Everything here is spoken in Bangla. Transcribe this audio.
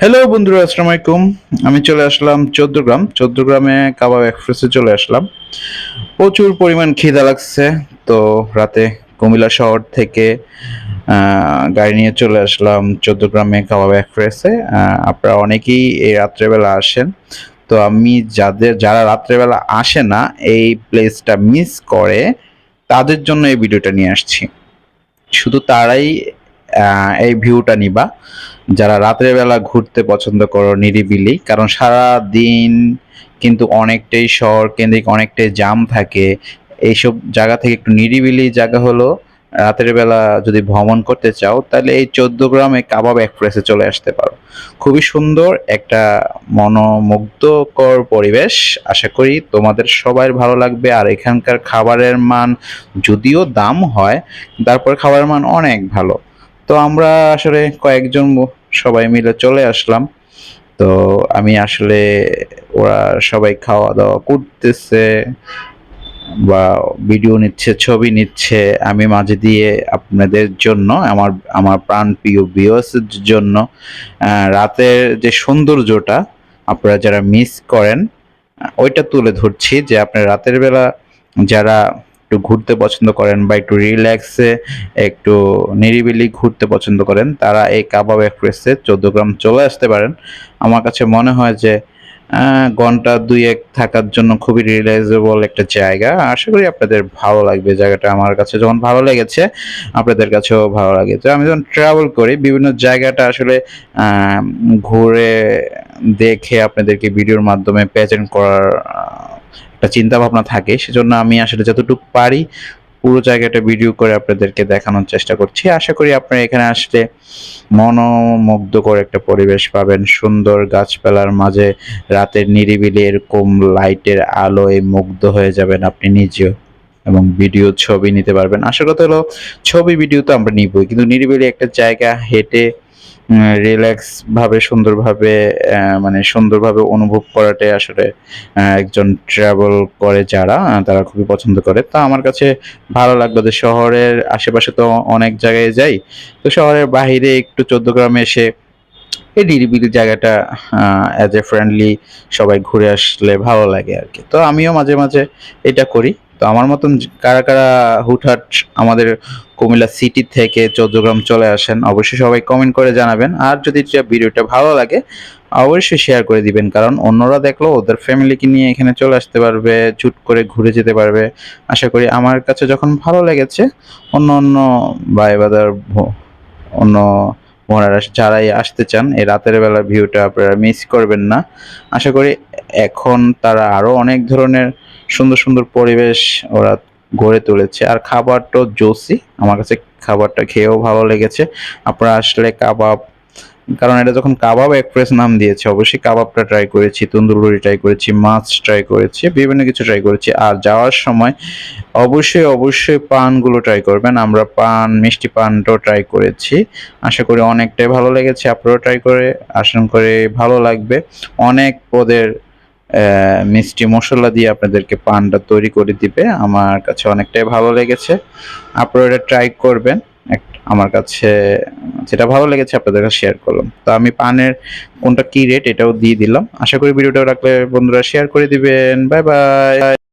হ্যালো বন্ধুরা, আসসালামু আলাইকুম। আমি চলে আসলাম চোদ্দ গ্রাম চোদ্দ গ্রামে কাবাব এক্সপ্রেসে চলে আসলাম। প্রচুর পরিমাণ খিদা লাগছে, তো রাতে কুমিল্লা শহর থেকে গাড়ি নিয়ে চলে আসলাম চোদ্দ গ্রামে কাবাব এক্সপ্রেসে আপনারা অনেকেই এই রাত্রেবেলা আসেন। তো আমি যাদের, যারা রাত্রেবেলা আসে না, এই প্লেসটা মিস করে, তাদের জন্য এই ভিডিওটা নিয়ে আসছি। শুধু তারাই এই ভিউটা নিবা। যারা রাতের বেলা ঘুরতে পছন্দ করো নিরিবিলি, কারণ সারা দিন কিন্তু অনেকটাই শহর কেন্দ্রিক অনেকটাই জাম থাকে। এইসব জায়গা থেকে একটু নিরিবিলি জায়গা হলো, রাতের বেলা যদি ভ্রমণ করতে চাও, তাহলে এই চোদ্দ গ্রামে কাবাব এক্সপ্রেসে চলে আসতে পারো। খুবই সুন্দর একটা মনোমুগ্ধকর পরিবেশ। আশা করি তোমাদের সবার ভালো লাগবে। আর এখানকার খাবারের মান যদিও দাম হয়, তারপর খাবারের মান অনেক ভালো। তো আমরা আসলে কয়েকজন সবাই মিলে চলে আসলাম। তো আমি আসলে ওরা সবাই খাওয়া দাওয়া করতেছে বা ভিডিও নিচ্ছে, ছবি নিচ্ছে। আমি মাঝে দিয়ে আপনাদের জন্য, আমার আমার প্রাণ প্রিয় ভিউয়ার্সের জন্য রাতের যে সৌন্দর্যটা আপনারা যারা মিস করেন ওইটা তুলে ধরছি যে আপনার রাতের বেলা যারা একটু ঘুরতে পছন্দ করেন বা একটু রিল্যাক্সে একটু নিরিবিলি ঘুরতে পছন্দ করেন, তারা এই কাবাব এক্সপ্রেসে চোদ্দ গ্রাম চলে আসতে পারেন। আমার কাছে মনে হয় যে ঘণ্টা দুই এক থাকার জন্য খুবই রিলাইজেবল একটা জায়গা। আশা করি আপনাদের ভালো লাগবে জায়গাটা। আমার কাছে যখন ভালো লেগেছে, আপনাদের কাছেও ভালো লাগে। তো আমি যখন ট্রাভেল করি, বিভিন্ন জায়গাটা আসলে ঘুরে দেখে আপনাদেরকে ভিডিওর মাধ্যমে প্রেজেন্ট করার একটা চিন্তা ভাবনা থাকে, সেজন্য আমি আসলে যতটুকু পারি পুরো জায়গাটা ভিডিও করে আপনাদেরকে দেখানোর চেষ্টা করছি। আশা করি আপনারা এখানে আসলে মনোমুগ্ধকর একটা পরিবেশ পাবেন। সুন্দর গাছপালার মাঝে রাতের নিরিবিলি এরকম লাইটের আলোয় মুগ্ধ হয়ে যাবেন আপনি নিজেও এবং ভিডিও ছবি নিতে পারবেন। আশা কথা হলো, ছবি ভিডিও তো আমরা নিবই, কিন্তু নিরিবিলি একটা জায়গা হেঁটে রিল্যাক্স ভাবে, সুন্দরভাবে মানে সুন্দরভাবে অনুভব করাটাই আসলে একজন ট্রাভেল করে যারা তারা খুবই পছন্দ করে। তো আমার কাছে ভালো লাগল যে শহরের আশেপাশে তো অনেক জায়গায় যাই। তো শহরের বাইরে একটু চোদ্দ গ্রামে এসে এই নিরিবিলি জায়গাটা অ্যাজ এ ফ্রেন্ডলি সবাই ঘুরে আসলে ভালো লাগে আর কি তো আমিও মাঝে মাঝে এটা করি। তো আমার মতন কারা কারা হুটহাট আমাদের কুমিল্লা সিটি থেকে চৌদ্দগ্রাম চলে আসেন, অবশ্যই সবাই কমেন্ট করে জানাবেন। আর যদি ভিডিওটা ভালো লাগে, অবশ্যই শেয়ার করে দিবেন, কারণ অন্যরা দেখল ওদের ফ্যামিলিকে নিয়ে এখানে চলে আসতে পারবে ছুট করে ঘুরে যেতে পারবে। আশা করি আমার কাছে যখন ভালো লেগেছে, অন্য অন্য ভাই বাদার অন্য ওনারা যারাই আসতে চান, এই রাতের বেলা ভিউটা আপনারা মিস করবেন না। আশা করি এখন তারা আরও অনেক ধরনের সুন্দর সুন্দর পরিবেশ ওরা গড়ে তুলেছে। আর খাবারটাও জোসি, আমার কাছে খাবারটা খেয়েও ভালো লেগেছে। আপনারা আসলে কাবাব, কারণ এটা যখন কাবাব এক্সপ্রেস নাম দিয়েছে, অবশ্যই কাবাবটা ট্রাই করেছি তন্দুরি ট্রাই করেছি, মাছ ট্রাই করেছি, বিভিন্ন কিছু ট্রাই করেছি। আর যাওয়ার সময় অবশ্যই অবশ্যই পানগুলো ট্রাই করবেন। আমরা পান, মিষ্টি পানটাও ট্রাই করেছি। আশা করি অনেকটাই ভালো লেগেছে। আপনারাও ট্রাই করে আশা করে ভালো লাগবে। অনেক পদের মিষ্টি মশলা দিয়ে আপনাদেরকে পানটা তৈরি করে দিবে। আমার কাছে অনেকটাই ভালো লেগেছে। আপনারা এটা ট্রাই করবেন। আমার কাছে যেটা ভালো লেগেছে আপনাদের কাছে শেয়ার করলাম। তো আমি পানের কোনটা কি রেট এটাও দিয়ে দিলাম। আশা করি ভিডিওটা রাখলে বন্ধুরা শেয়ার করে দিবেন। Bye bye